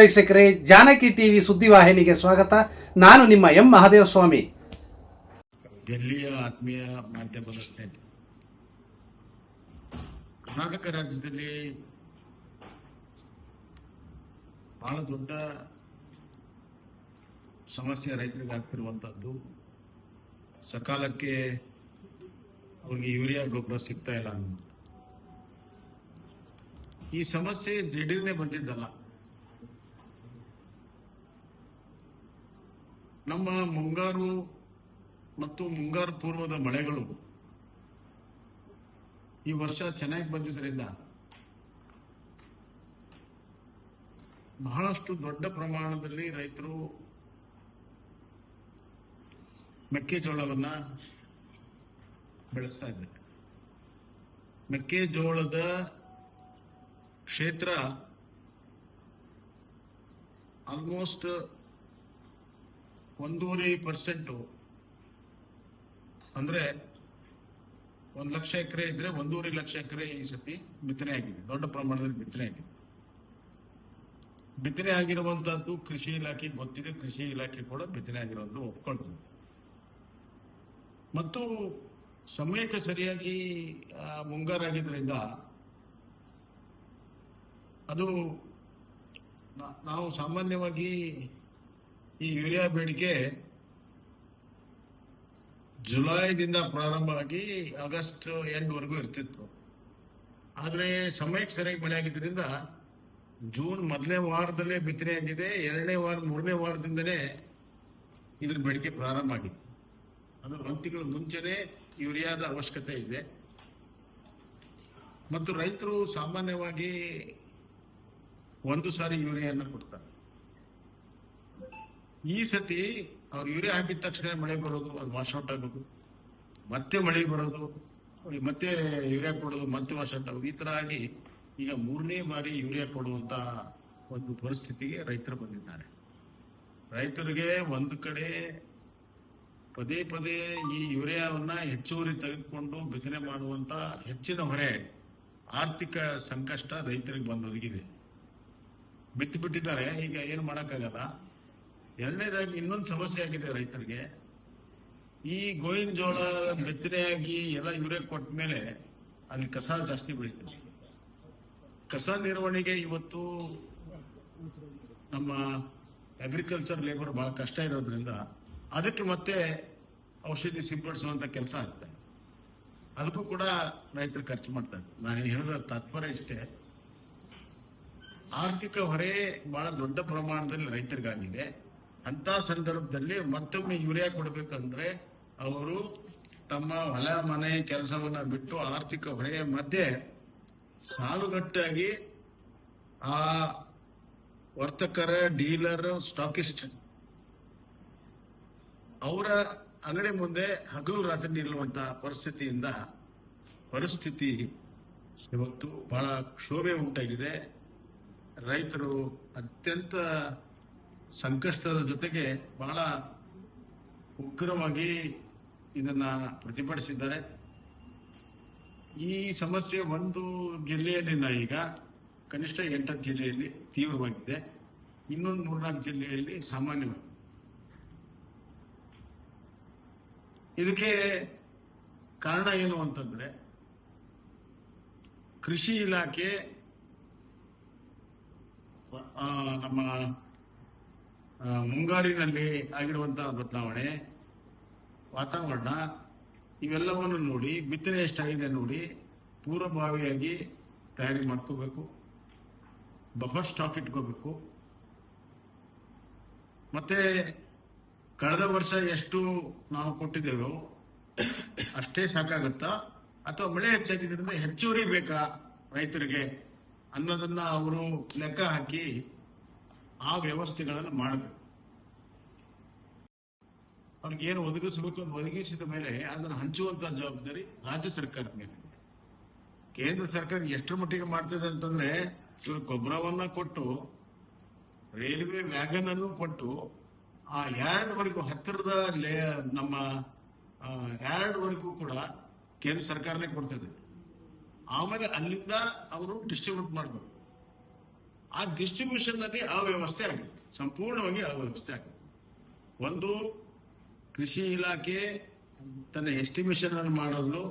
ವೀಕ್ಷಕರೇ, ಜಾನಕಿ ಟಿವಿ ಸುದ್ದಿವಾಹಿನಿಗೆ ಸ್ವಾಗತ. ನಾನು ನಿಮ್ಮ ಎಂ ಮಹಾದೇವ ಸ್ವಾಮಿ ಡೆಲ್ಲಿಯ ಆತ್ಮೀಯ ಮಾಧ್ಯಮ ಕರ್ನಾಟಕ ರಾಜ್ಯದಲ್ಲಿ ಬಹಳ ದೊಡ್ಡ ಸಮಸ್ಯೆ ರೈತರಿಗೆ ಆಗ್ತಿರುವಂತದ್ದು ಸಕಾಲಕ್ಕೆ ಅವ್ರಿಗೆ ಯೂರಿಯಾ ಗೊಬ್ಬರ ಸಿಗ್ತಾ ಇಲ್ಲ ಈ ಸಮಸ್ಯೆ ದಿಢೀರ್ನೆ ಬಂದಿದ್ದಲ್ಲ. ನಮ್ಮ ಮುಂಗಾರು ಮತ್ತು ಮುಂಗಾರು ಪೂರ್ವದ ಮಳೆಗಳು ಈ ವರ್ಷ ಚೆನ್ನಾಗಿ ಬಂದಿದ್ದರಿಂದ ಬಹಳಷ್ಟು ದೊಡ್ಡ ಪ್ರಮಾಣದಲ್ಲಿ ರೈತರು ಮೆಕ್ಕೆಜೋಳವನ್ನ ಬೆಳೆಸ್ತಾ ಇದ್ದಾರೆ. ಮೆಕ್ಕೆಜೋಳದ ಕ್ಷೇತ್ರ ಆಲ್ಮೋಸ್ಟ್ ಒಂದೂವರೆ ಪರ್ಸೆಂಟ್ ಅಂದ್ರೆ ಒಂದು ಲಕ್ಷ ಎಕರೆ ಇದ್ರೆ ಒಂದೂವರೆ ಲಕ್ಷ ಎಕರೆ ಈ ಸತಿ ಬಿತ್ತನೆ ಆಗಿದೆ, ದೊಡ್ಡ ಪ್ರಮಾಣದಲ್ಲಿ ಬಿತ್ತನೆ ಆಗಿದೆ. ಬಿತ್ತನೆ ಆಗಿರುವಂತಹದ್ದು ಕೃಷಿ ಇಲಾಖೆ ಗೊತ್ತಿದೆ, ಕೃಷಿ ಇಲಾಖೆ ಕೂಡ ಬಿತ್ತನೆ ಆಗಿರೋದು ಒಪ್ಕೊಳ್ತದೆ. ಮತ್ತು ಸಮಯಕ್ಕೆ ಸರಿಯಾಗಿ ಮುಂಗಾರಾಗಿದ್ದರಿಂದ ಅದು ನಾವು ಸಾಮಾನ್ಯವಾಗಿ ಈ ಯೂರಿಯಾ ಬೇಡಿಕೆ ಜುಲೈದಿಂದ ಪ್ರಾರಂಭ ಆಗಿ ಆಗಸ್ಟ್ ಎಂಡ್ ವರೆಗೂ ಇರ್ತಿತ್ತು. ಆದರೆ ಸಮಯಕ್ಕೆ ಸರಿಯಾಗಿ ಮಳೆ ಆಗಿದ್ದರಿಂದ ಜೂನ್ ಮೊದಲನೇ ವಾರದಲ್ಲೇ ಬಿತ್ತನೆ ಆಗಿದೆ, ಎರಡನೇ ವಾರ, ಮೂರನೇ ವಾರದಿಂದಲೇ ಇದ್ರ ಬೇಡಿಕೆ ಪ್ರಾರಂಭ ಆಗಿದೆ ಅದು ಒಂದು ತಿಂಗಳ ಮುಂಚೆನೆ ಯೂರಿಯಾದ ಅವಶ್ಯಕತೆ ಇದೆ. ಮತ್ತು ರೈತರು ಸಾಮಾನ್ಯವಾಗಿ ಒಂದು ಸಾರಿ ಯೂರಿಯಾನ ಕೊಡ್ತಾರೆ. ಈ ಸತಿ ಅವ್ರು ಯೂರಿಯಾ ಹಾಕಿದ ತಕ್ಷಣ ಮಳೆ ಬರೋದು ಅದು ವಾಶ್ ಔಟ್ ಆಗೋದು ಮತ್ತೆ ಮಳೆ ಬರೋದು ಮತ್ತೆ ಯೂರಿಯಾ ಕೊಡೋದು, ಮತ್ತೆ ವಾಶ್ ಔಟ್ ಆಗೋದು ಈ ತರ ಆಗಿ ಈಗ ಮೂರನೇ ಬಾರಿ ಯೂರಿಯಾ ಕೊಡುವಂತ ಒಂದು ಪರಿಸ್ಥಿತಿಗೆ ರೈತರು ಬಂದಿದ್ದಾರೆ. ರೈತರಿಗೆ ಒಂದು ಕಡೆ ಪದೇ ಪದೇ ಈ ಯೂರಿಯಾವನ್ನ ಹೆಚ್ಚುವರಿ ತೆಗೆದುಕೊಂಡು ಬಿತ್ತನೆ ಮಾಡುವಂತ ಹೆಚ್ಚಿನ ಹೊರೆ, ಆರ್ಥಿಕ ಸಂಕಷ್ಟ ರೈತರಿಗೆ ಬಂದೊದಗಿದೆ. ಬಿತ್ತು ಬಿಟ್ಟಿದ್ದಾರೆ ಈಗ ಏನು ಮಾಡಕ್ಕಾಗಲ್ಲ? ಎರಡನೇದಾಗಿ ಇನ್ನೊಂದು ಸಮಸ್ಯೆ ಆಗಿದೆ ರೈತರಿಗೆ. ಈ ಗೋವಿನ ಜೋಳ ಆಗಿ ಎಲ್ಲ ಇವರೇ ಕೊಟ್ಟ ಮೇಲೆ ಅಲ್ಲಿ ಕಸ ಜಾಸ್ತಿ ಬೆಳೀತದೆ. ಕಸ ನಿರ್ವಹಣೆಗೆ ಇವತ್ತು ನಮ್ಮ ಅಗ್ರಿಕಲ್ಚರ್ ಲೇಬರ್ ಬಹಳ ಕಷ್ಟ ಇರೋದ್ರಿಂದ ಅದಕ್ಕೆ ಮತ್ತೆ ಔಷಧಿ ಸಿಂಪಡಿಸುವಂತ ಕೆಲಸ ಆಗ್ತದೆ. ಅದಕ್ಕೂ ಕೂಡ ರೈತರು ಖರ್ಚು ಮಾಡ್ತಾರೆ. ನಾನು ಹೇಳಿದ ತಾತ್ಪರ್ಯ ಇಷ್ಟೇ. ಆರ್ಥಿಕ ಹೊರೆ ಬಹಳ ದೊಡ್ಡ ಪ್ರಮಾಣದಲ್ಲಿ ರೈತರಿಗಾಗಿದೆ. ಅಂತ ಸಂದರ್ಭದಲ್ಲಿ ಮತ್ತೊಮ್ಮೆ ಯೂರಿಯಾ ಕೊಡಬೇಕಂದ್ರೆ ಅವರು ತಮ್ಮ ಹೊಲ, ಮನೆ ಕೆಲಸವನ್ನ ಬಿಟ್ಟು ಆರ್ಥಿಕ ಹೊರೆಯ ಮಧ್ಯೆ ಸಾಲುಗಟ್ಟಾಗಿ ಆ ವರ್ತಕರ, ಡೀಲರ್ ಸ್ಟಾಕಿಸ್ಟ್ ಅವರ ಅಂಗಡಿ ಮುಂದೆ ಹಗಲು ರಾತ್ರಿ ನಿಲ್ಲುವಂತಹ ಪರಿಸ್ಥಿತಿಯಿಂದ ಪರಿಸ್ಥಿತಿ ಇವತ್ತು ಬಹಳ ಕ್ಷೋಭೆ ಉಂಟಾಗಿದೆ. ರೈತರು ಅತ್ಯಂತ ಸಂಕಷ್ಟದ ಜೊತೆಗೆ ಬಹಳ ಉಗ್ರವಾಗಿ ಇದನ್ನ ಪ್ರತಿಭಟಿಸಿದ್ದಾರೆ. ಈ ಸಮಸ್ಯೆ ಒಂದು ಜಿಲ್ಲೆಯಲ್ಲಿನ ಈಗ. ಕನಿಷ್ಠ ಎಂಟತ್ತು ಜಿಲ್ಲೆಯಲ್ಲಿ ತೀವ್ರವಾಗಿದೆ. ಇನ್ನೊಂದು ಮೂರ್ನಾಲ್ಕು ಜಿಲ್ಲೆಯಲ್ಲಿ ಸಾಮಾನ್ಯವಾಗಿದೆ. ಇದಕ್ಕೆ ಕಾರಣ ಏನು ಅಂತಂದ್ರೆ, ಕೃಷಿ ಇಲಾಖೆ ನಮ್ಮ ಮುಂಗಾರಿನಲ್ಲಿ ಆಗಿರುವಂತಹ ಬದಲಾವಣೆ, ವಾತಾವರಣ, ಇವೆಲ್ಲವನ್ನು ನೋಡಿ ಬಿತ್ತನೆ ಎಷ್ಟಾಗಿದೆ ನೋಡಿ, ಪೂರ್ವಭಾವಿಯಾಗಿ ತಯಾರಿ ಮಾಡ್ಕೋಬೇಕು, ಬಫರ್ ಸ್ಟಾಕ್ ಇಟ್ಕೋಬೇಕು. ಮತ್ತೆ ಕಳೆದ ವರ್ಷ ಎಷ್ಟು ನಾವು ಕೊಟ್ಟಿದ್ದೇವೋ, ಅಷ್ಟೇ ಸಾಕಾಗುತ್ತಾ? ಅಥವಾ ಮಳೆ ಹೆಚ್ಚಾಗಿದ್ದರಿಂದ ಹೆಚ್ಚುವರಿ ಬೇಕಾ ರೈತರಿಗೆ ಅನ್ನೋದನ್ನ ಅವರು ಲೆಕ್ಕ ಹಾಕಿ ಆ ವ್ಯವಸ್ಥೆಗಳನ್ನು ಮಾಡಬೇಕು. ಅವ್ರಿಗೆ ಏನು ಒದಗಿಸಬೇಕು ಅಂತ ಒದಗಿಸಿದ ಮೇಲೆ ಅದನ್ನು ಹಂಚುವಂತ ಜವಾಬ್ದಾರಿ ರಾಜ್ಯ ಸರ್ಕಾರದ ಮೇಲೆ. ಕೇಂದ್ರ ಸರ್ಕಾರ ಎಷ್ಟರ ಮಟ್ಟಿಗೆ ಮಾಡ್ತಿದೆ ಅಂತಂದ್ರೆ, ಇವರು ಗೊಬ್ಬರವನ್ನ ಕೊಟ್ಟು, ರೈಲ್ವೆ ವ್ಯಾಗನ್ ಅನ್ನು ಕೊಟ್ಟು, ಆ ಯಾರ್ಡ್ ವರೆಗೂ ಹತ್ತಿರದ ಲೇ, ನಮ್ಮ ಎರಡುವರೆಗೂ ವರೆಗೂ ಕೂಡ ಕೇಂದ್ರ ಸರ್ಕಾರನೇ ಕೊಡ್ತದೆ. ಆಮೇಲೆ ಅಲ್ಲಿಂದ ಅವರು ಡಿಸ್ಟ್ರಿಬ್ಯೂಟ್ ಮಾಡಬೇಕು ಆ ಡಿಸ್ಟ್ರಿಬ್ಯೂಷನ್ನಲ್ಲಿ ಅವ್ಯವಸ್ಥೆ ಆಗಿದೆ. ಸಂಪೂರ್ಣವಾಗಿ ಅವ್ಯವಸ್ಥೆ ಆಗಿದೆ. ಒಂದು ಕೃಷಿ ಇಲಾಖೆ ತನ್ನ ಎಸ್ಟಿಮೇಷನ್ ಅನ್ನು ಮಾಡಲು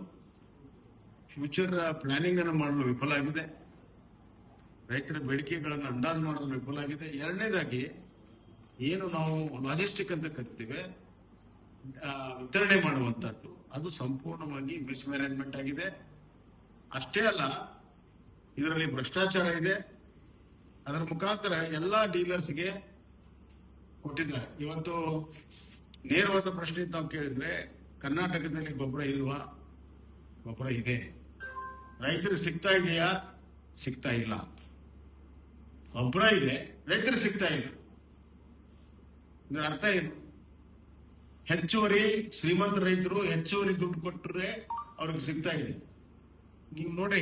ಫ್ಯೂಚರ್ ಪ್ಲಾನಿಂಗ್ ಅನ್ನು ಮಾಡಲು ವಿಫಲ ಆಗಿದೆ. ರೈತರ ಬೇಡಿಕೆಗಳನ್ನು ಅಂದಾಜು ಮಾಡಲು ವಿಫಲ ಆಗಿದೆ. ಎರಡನೇದಾಗಿ, ಏನು ನಾವು ಲಾಜಿಸ್ಟಿಕ್ ಅಂತ ಕರಿತೀವಿ ವಿತರಣೆ ಮಾಡುವಂತದ್ದು ಅದು ಸಂಪೂರ್ಣವಾಗಿ ಮಿಸ್ ಮ್ಯಾನೇಜ್ಮೆಂಟ್ ಆಗಿದೆ. ಅಷ್ಟೇ ಅಲ್ಲ, ಇದರಲ್ಲಿ ಭ್ರಷ್ಟಾಚಾರ ಇದೆ. ಅದರ ಮುಖಾಂತರ ಎಲ್ಲಾ ಡೀಲರ್ಸ್ಗೆ ಕೊಟ್ಟಿದ್ದಾರೆ. ಇವತ್ತು ನೇರವಾದ ಪ್ರಶ್ನೆ ನಾವು ಕೇಳಿದ್ರೆ, ಕರ್ನಾಟಕದಲ್ಲಿ ಗೊಬ್ಬರ ಇಲ್ವಾ? ಗೊಬ್ಬರ ಇದೆ. ರೈತರು ಸಿಗ್ತಾ ಇದೆಯಾ? ಸಿಗ್ತಾ ಇಲ್ಲ. ಗೊಬ್ಬರ ಇದೆ ರೈತರು ಸಿಗ್ತಾ ಇಲ್ಲ. ಇದರ ಅರ್ಥ ಏನು? ಹೆಚ್ಚುವರಿ ಶ್ರೀಮಂತ ರೈತರು ಹೆಚ್ಚುವರಿ ದುಡ್ಡು ಕೊಟ್ಟರೆ ಅವ್ರಿಗೆ ಸಿಗ್ತಾ ಇದೆ. ನೀವು ನೋಡಿ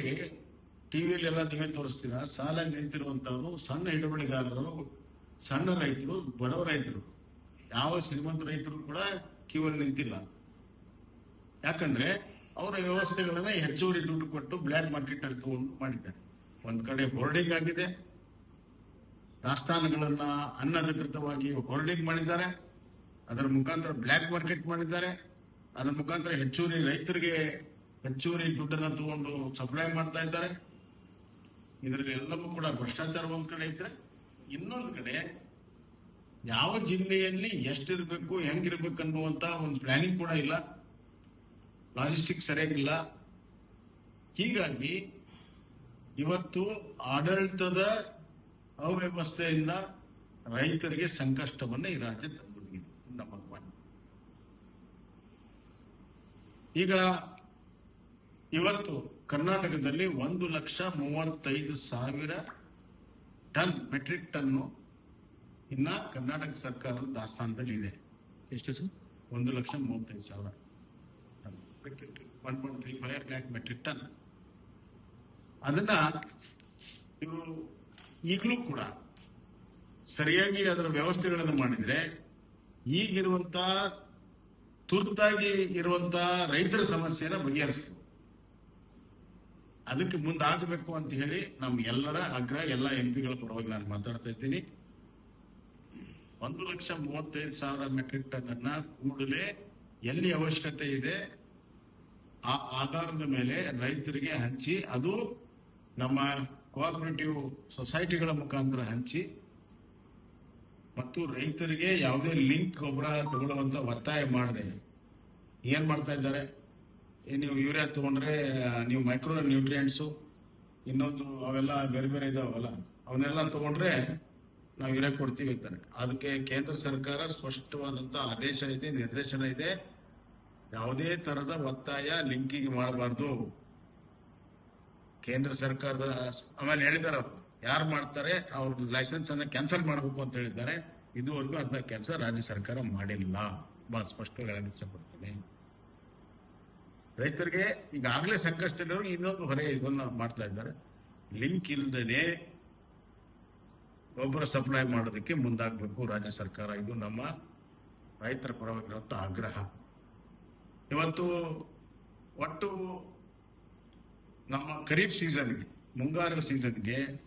ಟಿವಿಯಲ್ಲಿ ಎಲ್ಲ ನೀವೇ ತೋರಿಸ್ತೀರಾ? ಸಾಲ ನಿಂತಿರುವಂತವರು ಸಣ್ಣ ಹಿಡುವಳಿಗಾರರು, ಸಣ್ಣ ರೈತರು, ಬಡವ ರೈತರು. ಯಾವ ಶ್ರೀಮಂತ ರೈತರು ಕೂಡ ಕ್ಯೂ ಅಲ್ಲಿ ನಿಂತಿಲ್ಲ. ಯಾಕಂದ್ರೆ ಅವರ ವ್ಯವಸ್ಥೆಗಳನ್ನ ಹೆಚ್ಚುವರಿ ದುಡ್ಡು ಕೊಟ್ಟು ಬ್ಲ್ಯಾಕ್ ಮಾರ್ಕೆಟ್ ಅಲ್ಲಿ ತಗೊಂಡು ಮಾಡಿದ್ದಾರೆ. ಒಂದ್ ಕಡೆ ಹೋರ್ಡಿಂಗ್ ಆಗಿದೆ. ದಾಸ್ತಾನುಗಳನ್ನ ಅನಧಿಕೃತವಾಗಿ ಹೋರ್ಡಿಂಗ್ ಮಾಡಿದ್ದಾರೆ. ಅದರ ಮುಖಾಂತರ ಬ್ಲ್ಯಾಕ್ ಮಾರ್ಕೆಟ್ ಮಾಡಿದ್ದಾರೆ. ಅದರ ಮುಖಾಂತರ ಹೆಚ್ಚುವರಿ ರೈತರಿಗೆ ಹೆಚ್ಚುವರಿ ದುಡ್ಡನ್ನು ತಗೊಂಡು ಸಪ್ಲೈ ಮಾಡ್ತಾ ಇದ್ದಾರೆ. ಇದರಲ್ಲಿ ಎಲ್ಲವೂ ಕೂಡ ಭ್ರಷ್ಟಾಚಾರ ಒಂದ್ ಕಡೆ ಇದ್ರೆ ಇನ್ನೊಂದು ಕಡೆ ಯಾವ ಜಿಲ್ಲೆಯಲ್ಲಿ ಎಷ್ಟಿರ್ಬೇಕು, ಹೆಂಗಿರ್ಬೇಕು ಅನ್ನುವಂತ ಒಂದು ಪ್ಲಾನಿಂಗ್ ಕೂಡ ಇಲ್ಲ. ಲಾಜಿಸ್ಟಿಕ್ ಸರಿಯಾಗಿಲ್ಲ ಹೀಗಾಗಿ ಇವತ್ತು ಆಡಳಿತದ ಅವ್ಯವಸ್ಥೆಯಿಂದ ರೈತರಿಗೆ ಸಂಕಷ್ಟವನ್ನ ಈ ರಾಜ್ಯ ತಂದುಬಿಟ್ಟಿದೆ, ನಮ್ಮ ಈಗ ಇವತ್ತು ಕರ್ನಾಟಕದಲ್ಲಿ ಒಂದು ಲಕ್ಷ ಮೂವತ್ತೈದು ಸಾವಿರ ಟನ್ ಮೆಟ್ರಿಕ್ ಟನ್ನು ಇನ್ನ ಕರ್ನಾಟಕ ಸರ್ಕಾರದ ದಾಸ್ತಾನದಲ್ಲಿ ಇದೆ. ಎಷ್ಟು ಸರ್? ಒಂದು ಲಕ್ಷ ಮೂವತ್ತೈದು ಸಾವಿರ one point three five lakh metric ton. ಅದನ್ನ ಇವರು ಈಗಲೂ ಕೂಡ ಸರಿಯಾಗಿ ಅದರ ವ್ಯವಸ್ಥೆಗಳನ್ನು ಮಾಡಿದ್ರೆ ಈಗಿರುವಂತ ತುರ್ತಾಗಿ ಇರುವಂತ ರೈತರ ಸಮಸ್ಯೆನ ಬಗೆಹರಿಸಬೇಕು ಅದಕ್ಕೆ ಮುಂದಾಗಬೇಕು ಅಂತ ಹೇಳಿ ನಮ್ಮ ಎಲ್ಲರ ಆಗ್ರಹ, ಎಲ್ಲ ಎಂಪಿಗಳ ಪರವಾಗಿ ನಾನು ಮಾತಾಡ್ತಾ ಇದ್ದೀನಿ. ಒಂದು ಲಕ್ಷ ಮೂವತ್ತೈದು ಸಾವಿರ ಮೆಟ್ರಿಕ್ ಟನ್ ಅನ್ನ ಕೂಡಲೇ ಎಲ್ಲಿ ಅವಶ್ಯಕತೆ ಇದೆ, ಆ ಆಧಾರದ ಮೇಲೆ ರೈತರಿಗೆ ಹಂಚಿ, ಅದು ನಮ್ಮ ಕೋಆಪರೇಟಿವ್ ಸೊಸೈಟಿಗಳ ಮುಖಾಂತರ ಹಂಚಿ, ಮತ್ತು ರೈತರಿಗೆ ಯಾವುದೇ ಲಿಂಕ್ ಗೊಬ್ಬರ ತಗೊಳ್ಳುವಂತ ಒತ್ತಾಯ ಮಾಡದೆ, ಏನ್ ಮಾಡ್ತಾ ಇದ್ದಾರೆ? ನೀವು ಯೂರಿಯಾ ತಗೊಂಡ್ರೆ ನೀವು ಮೈಕ್ರೋ ನ್ಯೂಟ್ರಿಯೆಂಟ್ಸು ಇನ್ನೊಂದು ಅವೆಲ್ಲ ಬೇರೆ ಬೇರೆ ಇದಾವಲ್ಲ, ಅವನ್ನೆಲ್ಲ ತಗೊಂಡ್ರೆ ನಾವು ಯೂರಿಯಾ ಕೊಡ್ತೀವಿ ಅಂತಾರೆ. ಅದಕ್ಕೆ ಕೇಂದ್ರ ಸರ್ಕಾರ ಸ್ಪಷ್ಟವಾದಂಥ ಆದೇಶ ಇದೆ, ನಿರ್ದೇಶನ ಇದೆ. ಯಾವುದೇ ಥರದ ಒತ್ತಾಯ ಲಿಂಕಿಗೆ ಮಾಡಬಾರ್ದು. ಕೇಂದ್ರ ಸರ್ಕಾರದ, ಆಮೇಲೆ ಹೇಳಿದ್ದಾರೆ ಅವ್ರು, ಯಾರು ಮಾಡ್ತಾರೆ, ಅವ್ರ ಲೈಸೆನ್ಸ್ ಅನ್ನ ಕ್ಯಾನ್ಸಲ್ ಮಾಡಬೇಕು ಅಂತ ಹೇಳಿದ್ದಾರೆ. ಇದುವರೆಗೂ ಅಂತ ಕೆಲಸ ರಾಜ್ಯ ಸರ್ಕಾರ ಮಾಡಿಲ್ಲ. ಬಹಳ ಸ್ಪಷ್ಟವಾಗಿ ಹೇಳಕ್ಕೆ ಇಷ್ಟಪಡ್ತೀನಿ. ರೈತರಿಗೆ ಈಗಾಗಲೇ ಸಂಕಷ್ಟದಲ್ಲಿರೋ ಇನ್ನೊಂದು ಹೊರೆ ಇದನ್ನ ಮಾಡ್ತಾ ಇದ್ದಾರೆ. ಲಿಂಕ್ ಇಲ್ದೇನೆ ಗೊಬ್ಬರ ಸಪ್ಲೈ ಮಾಡೋದಕ್ಕೆ ಮುಂದಾಗಬೇಕು ರಾಜ್ಯ ಸರ್ಕಾರ. ಇದು ನಮ್ಮ ರೈತರ ಪರವಾಗಿರುವಂಥ ಆಗ್ರಹ. ಇವತ್ತು ಒಟ್ಟು ನಮ್ಮ ಖರೀಫ್ ಸೀಸನ್ಗೆ ಮುಂಗಾರು ಸೀಸನ್ಗೆ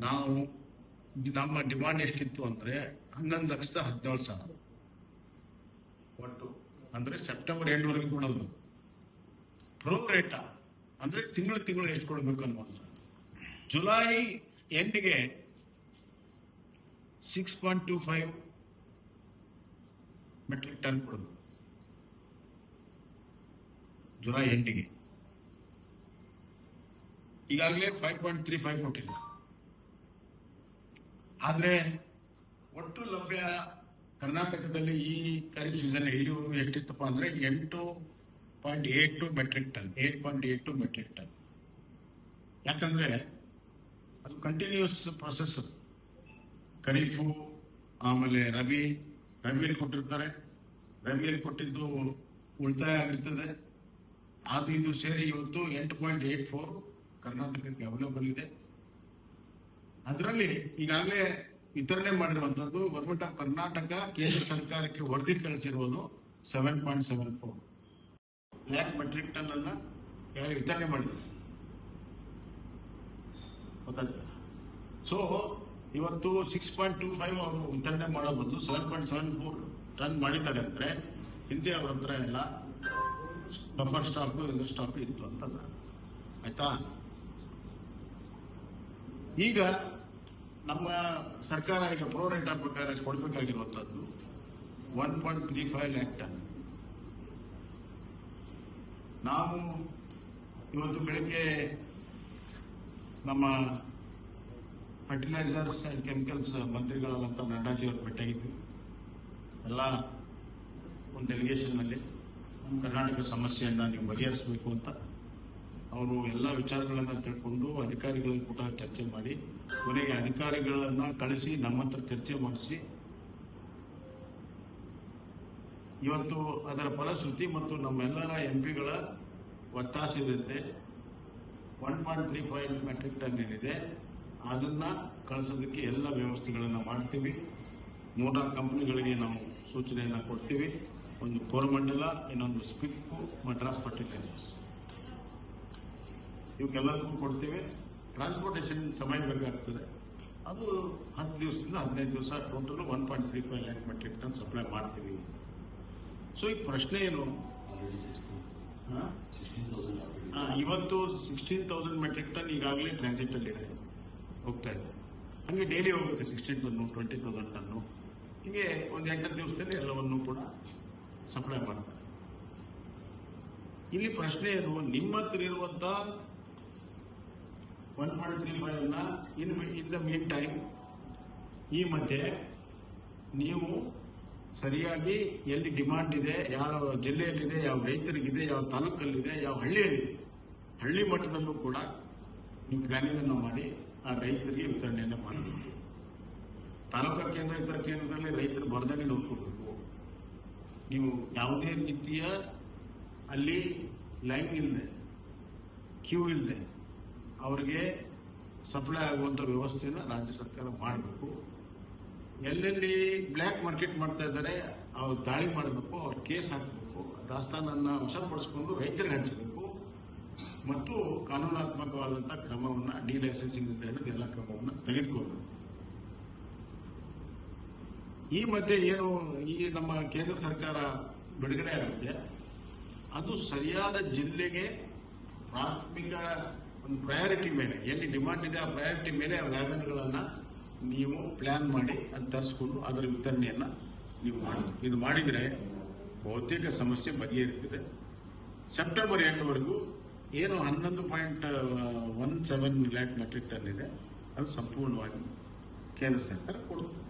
ನಾವು ನಮ್ಮ ಡಿಮಾಂಡ್ ಎಷ್ಟಿತ್ತು ಅಂದ್ರೆ ಹನ್ನೊಂದು ಲಕ್ಷದ ಹದಿನೇಳು ಸಾವಿರ. ಒಟ್ಟು ಅಂದ್ರೆ ಸೆಪ್ಟೆಂಬರ್ ಎಂಡ್ವರೆಗೂ ಕೊಡೋದು. ಪ್ರೋ ರೇಟಾ ಅಂದ್ರೆ ತಿಂಗಳು ತಿಂಗಳು ಎಷ್ಟು ಕೊಡಬೇಕು ಅನ್ನುವಂಥ July ಎಂಡ್ಗೆ six point two five metric ton ಕೊಡೋದು ಜುಲೈ ಎಂಡಿಗೆ ಈಗಾಗಲೇ ಫೈವ್ ಪಾಯಿಂಟ್ ತ್ರೀ ಫೈವ್ ಕೊಟ್ಟಿಲ್ಲ. ಆದರೆ ಒಟ್ಟು ಲಭ್ಯ ಕರ್ನಾಟಕದಲ್ಲಿ ಈ ಖರೀಫ್ ಸೀಸನ್ ಇಲ್ಲಿವರೆಗೂ ಎಷ್ಟಿತ್ತಪ್ಪ ಅಂದ್ರೆ ಎಂಟು point eight two metric ton eight point eight two metric ton ಯಾಕಂದ್ರೆ ಅದು ಕಂಟಿನ್ಯೂಸ್ ಪ್ರೊಸೆಸ್ ಖರೀಫು, ಆಮೇಲೆ ರವಿ ರವಿಯಲ್ಲಿ ಕೊಟ್ಟಿರ್ತಾರೆ. ರವಿಯಲ್ಲಿ ಕೊಟ್ಟಿದ್ದು ಉಳಿತಾಯ ಆಗಿರ್ತದೆ. ಅದು ಇದು ಸೇರಿ ಇವತ್ತು ಎಂಟು ಪಾಯಿಂಟ್ ಏಟ್ ಫೋರ್ ಕರ್ನಾಟಕಕ್ಕೆ ಅವೈಲೇಬಲ್ ಇದೆ. ಅದರಲ್ಲಿ ಈಗಾಗಲೇ ವಿತರಣೆ ಮಾಡಿರುವಂತದ್ದು ಗವರ್ಮೆಂಟ್ ಆಫ್ ಕರ್ನಾಟಕ ಕೇಂದ್ರ ಸರ್ಕಾರಕ್ಕೆ ವರದಿ ಕಳಿಸಿರುವುದು seven point seven four lakh metric ton ಅನ್ನ ವಿತರಣೆ ಮಾಡಿದೆ ಸೊ ಇವತ್ತು ಸಿಕ್ಸ್ ಪಾಯಿಂಟ್ ಟೂ ಫೈವ್ ಅವರು ವಿತರಣೆ ಮಾಡೋ ಬಂದು seven point seven four ton ಮಾಡಿದ್ದಾರೆ ಅಂದ್ರೆ ಹಿಂದೆ ಅವ್ರ ಹತ್ರ ಎಲ್ಲ ಬಫರ್ ಸ್ಟಾಕ್ ಇದು ಸ್ಟಾಕ್ ಇತ್ತು ಅಂತಲ್ಲ ಆಯ್ತಾ? ಈಗ ನಮ್ಮ ಸರ್ಕಾರ ಈಗ ಪ್ರೋರೇಟಾ ಪ್ರಕಾರ ಕೊಡಬೇಕಾಗಿರುವಂತದ್ದು one point three five lakh ton. ನಾವು ಇವತ್ತು ಬೆಳಿಗ್ಗೆ ನಮ್ಮ ಫರ್ಟಿಲೈಸರ್ಸ್ ಅಂಡ್ ಕೆಮಿಕಲ್ಸ್ ಮಂತ್ರಿಗಳಾದಂಥ ನಡ್ಡಾಜಿ ಅವರು ಭೇಟಿಯಾಗಿದ್ವಿ. ಎಲ್ಲ ಒಂದು ಡೆಲಿಗೇಷನ್ನಲ್ಲಿ ಕರ್ನಾಟಕ ಸಮಸ್ಯೆಯನ್ನು ನೀವು ಬಗೆಹರಿಸಬೇಕು ಅಂತ. ಅವರು ಎಲ್ಲ ವಿಚಾರಗಳನ್ನ ತಿಳ್ಕೊಂಡು ಅಧಿಕಾರಿಗಳ ಕೂಡ ಚರ್ಚೆ ಮಾಡಿ, ಕೊನೆಗೆ ಅಧಿಕಾರಿಗಳನ್ನ ಕಳಿಸಿ ನಮ್ಮ ಹತ್ರ ಚರ್ಚೆ ಮಾಡಿಸಿ. ಇವತ್ತು ಅದರ ಫಲಶ್ರುತಿ ಮತ್ತು ನಮ್ಮೆಲ್ಲರ ಎಂಪಿಗಳ ಒತ್ತಾಸೆದಂತೆ one point three five metric ton ಏನಿದೆ, ಅದನ್ನ ಕಳಿಸೋದಕ್ಕೆ ಎಲ್ಲ ವ್ಯವಸ್ಥೆಗಳನ್ನು ಮಾಡ್ತೀವಿ. ಮೂರ್ನಾಲ್ಕು ಕಂಪನಿಗಳಿಗೆ ನಾವು ಸೂಚನೆಯನ್ನ ಕೊಡ್ತೀವಿ. ಒಂದು ಕೋರಮಂಡಲ, ಇನ್ನೊಂದು ಸ್ಪಿಕ್ಕು ಮಡ್ರಾಸ್ ಫರ್ಟಿಲೈಸರ್ಸ್ ಇವಕ್ಕೆಲ್ಲದಕ್ಕೂ ಕೊಡ್ತೀವಿ. ಟ್ರಾನ್ಸ್ಪೋರ್ಟೇಷನ್ ಸಮಯ ಬೇಕಾಗ್ತದೆ. ಅದು ಹತ್ತು ದಿವಸದಿಂದ ಹದಿನೈದು ದಿವಸ total one point three five lakh metric ton supply ಮಾಡ್ತೀವಿ. ಸೊ ಈಗ ಪ್ರಶ್ನೆ ಏನು? ಇವತ್ತು ಸಿಕ್ಸ್ಟೀನ್ ತೌಸಂಡ್ ಮೆಟ್ರಿಕ್ ಟನ್ ಈಗಾಗಲೇ ಟ್ರಾನ್ಸಿಟ್ ಅಲ್ಲಿ ಇದೆ. ಹೋಗ್ತಾ ಇದೆ. ಹಂಗೆ ಡೈಲಿ ಹೋಗುತ್ತೆ sixteen ton twenty thousand ton ಹೀಗೆ ಒಂದು ಎಂಟು ದಿವಸದಲ್ಲಿ ಎಲ್ಲವನ್ನು ಕೂಡ ಸಪ್ಲೈ ಮಾಡ್ತಾರೆ. ಇಲ್ಲಿ ಪ್ರಶ್ನೆ ಏನು? ನಿಮ್ಮ ಹತ್ರ ಇರುವಂತ one point three in in the meantime, ಈ ಮಧ್ಯೆ ನೀವು ಸರಿಯಾಗಿ ಎಲ್ಲಿ ಡಿಮಾಂಡ್ ಇದೆ, ಯಾವ ಜಿಲ್ಲೆಯಲ್ಲಿದೆ, ಯಾವ ರೈತರಿಗಿದೆ, ಯಾವ ತಾಲೂಕಲ್ಲಿದೆ, ಯಾವ ಹಳ್ಳಿಯಲ್ಲಿ ಹಳ್ಳಿ ಮಟ್ಟದಲ್ಲೂ ಕೂಡ ನಿಮ್ಮ ಪ್ಲಾನಿಂಗನ್ನು ಮಾಡಿ ಆ ರೈತರಿಗೆ ವಿತರಣೆಯನ್ನು ಮಾಡಬೇಕು ತಾಲೂಕಾ ಕೇಂದ್ರ ಇತರ ಕೇಂದ್ರದಲ್ಲಿ ರೈತರು ಬರದಾಗ ನೋಡ್ಕೋಬೇಕು ನೀವು ಯಾವುದೇ ರೀತಿಯ ಅಲ್ಲಿ ಲೈನ್ ಇಲ್ಲದೆ ಕ್ಯೂ ಇಲ್ಲದೆ ಅವರಿಗೆ ಸಪ್ಲೈ ಆಗುವಂತ ವ್ಯವಸ್ಥೆನ ರಾಜ್ಯ ಸರ್ಕಾರ ಮಾಡಬೇಕು. ಎಲ್ಲೆಲ್ಲಿ ಬ್ಲ್ಯಾಕ್ ಮಾರ್ಕೆಟ್ ಮಾಡ್ತಾ ಇದ್ದಾರೆ, ಅವ್ರು ದಾಳಿ ಮಾಡಬೇಕು, ಅವ್ರ ಕೇಸ್ ಹಾಕಬೇಕು, ದಾಸ್ತಾನನ್ನ ವಶಪಡಿಸಿಕೊಂಡು ರೈತರಿಗೆ ಹಂಚಬೇಕು. ಮತ್ತು ಕಾನೂನಾತ್ಮಕವಾದಂಥ ಕ್ರಮವನ್ನ ಡಿ ಲೈಸೆನ್ಸಿಂಗ್ ಹೇಳಿದ ಎಲ್ಲ ಕ್ರಮವನ್ನ ತೆಗೆದುಕೊಳ್ಬೇಕು ಈ ಮಧ್ಯೆ ಏನು, ಈ ನಮ್ಮ ಕೇಂದ್ರ ಸರ್ಕಾರ ಬಿಡುಗಡೆ ಆಗುತ್ತೆ. ಅದು ಸರಿಯಾದ ಜಿಲ್ಲೆಗೆ ಪ್ರಾಥಮಿಕ ಒಂದು ಪ್ರಯಾರಿಟಿ ಮೇಲೆ, ಎಲ್ಲಿ ಡಿಮಾಂಡ್ ಇದೆ ಆ ಪ್ರಯಾರಿಟಿ ಮೇಲೆ ಆ ವ್ಯಾಗನ್ಗಳನ್ನು ನೀವು ಪ್ಲ್ಯಾನ್ ಮಾಡಿ ಅದು ತರಿಸ್ಕೊಂಡು ಅದರ ವಿತರಣೆಯನ್ನು ನೀವು ಮಾಡಬೇಕು ಇದು ಮಾಡಿದರೆ ಬಹುತೇಕ ಸಮಸ್ಯೆ ಬಗೆಹರಿತಿದೆ. ಸೆಪ್ಟೆಂಬರ್ ಎಂಟುವರೆಗೂ ಏನು ಹನ್ನೊಂದು point one seven lakh metric ton ಇದೆ. ಅದು ಸಂಪೂರ್ಣವಾಗಿ ಕೇಂದ್ರ ಸರ್ಕಾರ ಕೊಡುತ್ತೆ.